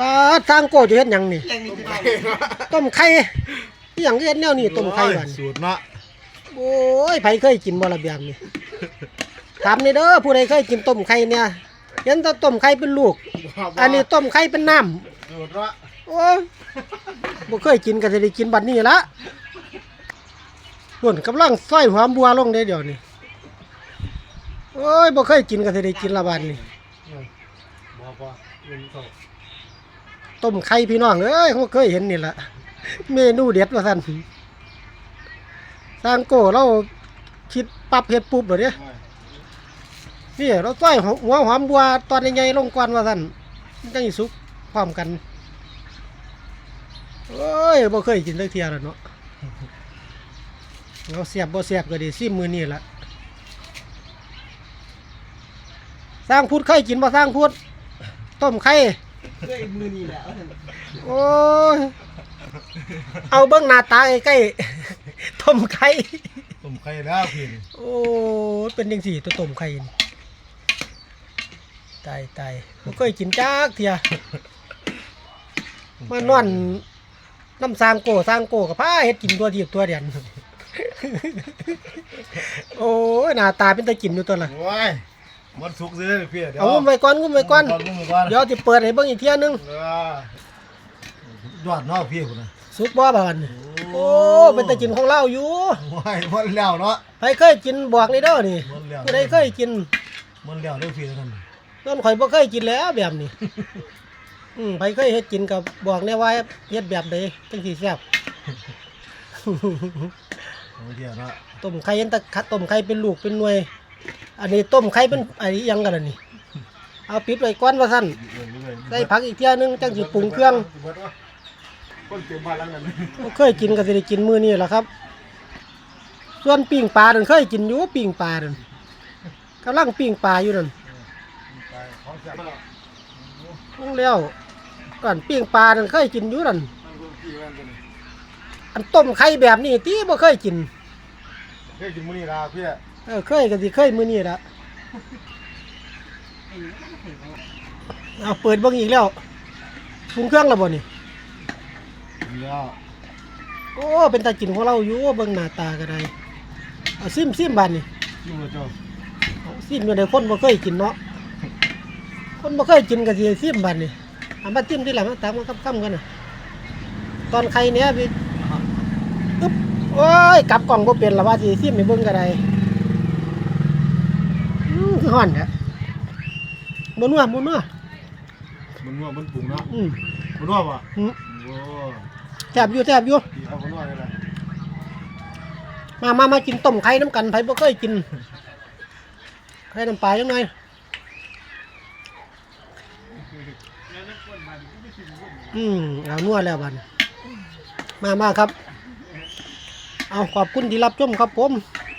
ปลาทางโกจะเฮ็ดหยังนี่ ยังนี่พี่น้องต้มไข่อีหยังก็เฮ็ดแนวนี้ต้มไข่หวานสูตรเนาะโอ้ยไผเคยกินบ่ละเบียงนี่ถามนี่เด้อผู้ใดเคยกินต้มไข่เนี่ยเห็นแต่ต้มไข่เป็นลูก อันนี้ต้มไข่เป็นน้ำ สูตรเนาะโอ้ยบ่เคยกินก็จะได้กินบัดนี้ละส่วนกำลังซอยหัวบัวลงได้เดี๋ยวนี้โอ้ยบ่เคยกินก็จะได้กินละบัดนี้บ่บ่ลุงเขา ต้มไข่พี่น้องเอ้ยเขาเคยเห็นนี่แหละเมนูเด็ดว่าซั่นสร้างโก้เราคิดปรับเฮ็ดปุ๊บเลยเนี่ยนี่เราซอยหัวหอมบัวตอนใหญ่ๆลงก่อนว่าซั่นมันจังสิสุกพร้อมกันโอ้ยบ่เคยกินเลยเทียแล้วเนาะเราเสียบบ่เสียบก็ดีซิมมือนี่ละสร้างพุทธเคยกินบ่สร้างพุทธต้มไข่ เคยมือนี่แหละโอ้ยเอาเบิ้งหน้าตาใกล้ๆต้มไข่ต้มไข่แล้วพี่นี่โอ้ยเป็นยังสี่ตัวต้มไข่นี่ตายตายบ่เคยกินจักเทียมานอนน้ำสร้างโกสร้างโกกับผ้าเฮ็ดกินตัวเดียบตัวเดียนโอ้ยหน้าตาเป็นตะกินอยู่ตัวละโอ้ย มันสุกซื้อเลยพี่เดี๋ยวเอางุ้มไว้ก่อนงุ้มไว้ก่อนงุ้มไว้ก่อนเดี๋ยวจะเปิดให้เบิ่งอีกเที่ยนึงเออยอดเนาะพี่พุ่นน่ะสุกบ่บานโอ้เป็นตะกินของเราอยู่โอ้ยมันแล้วเนาะใครเคยกินบอกนี่เด้อนี่มันแล้วผู้ใดเคยกินมันแล้วเด้อพี่ท่านต้นข่อยบ่เคยกินแล้วแบบนี้อืมใครเคยเฮ็ดกินกับบอกแน่ว่าเฮ็ดแบบใดจังสิแซ่บโอ้ยเดี๋ยวเนาะต้มไข่ยันตะคัดต้มไข่เป็นลูกเป็นหน่วย อันนี้ต้มไข่เป็นไอ้อิหยังกันล่ะนี่ เอาปิดไว้ก่อนว่าซั่นเรื่อยๆใส่ผักอีกเที่ยนึงจังสิปรุงเครื่องคนเต็บ้านหลังนั้นบ่เคยกินก็สิได้กินมื้อนี้ล่ะครับ ส่วนปิ้งปลานั่นเคยกินอยู่ปิ้งปลานั่นกำลังปิ้งปลาอยู่นั่นของแซ่บแล้วลงแล้วก่อนปิ้งปลานั่นเคยกินอยู่นั่นอันต้มไข่แบบนี้ตีบ่เคยกิน เคยกินมื้อนี้ล่ะพี่ ออเคยก็สิเคยมื้อนี้ละเอาเปิดเบิ่งอีกแล้วปรุงเครื่องแล้วบ่นี่แล้วโอ้เป็นตากินของเราอยู่เบิ่งหน้าตาก็ได้เอาซิมซิมบานนี่อยู่เจ้าเอาซิมอยู่ในคนบ่เคยกินเนาะคนบ่เคยกินก็สิซิมบานนี่เอามาจิ้มทีหลังมาตามมาคำๆกันน่ะตอนไข่เนี้ยพี่อึ๊บโอ้ยกลับกล่องบ่เป็นละว่าสิซิมให้เบิ่งก็ได้ อือคือฮ้อนแท้บ่นัวบ่นัวมันนัวมันปรุงเนาะอืม มันนัวป่ะอืม โอ้แซ่บอยู่แซ่บอยู่พี่เอามันนัวเลยล่ะมามามากินต้มไข่น้ำกันไผบ่เคยกินไข่น้ำปลาจังหน่อยอืมเอานัวแล้วบัดมามาครับ เอาขอบคุณที่รับชมครับผมค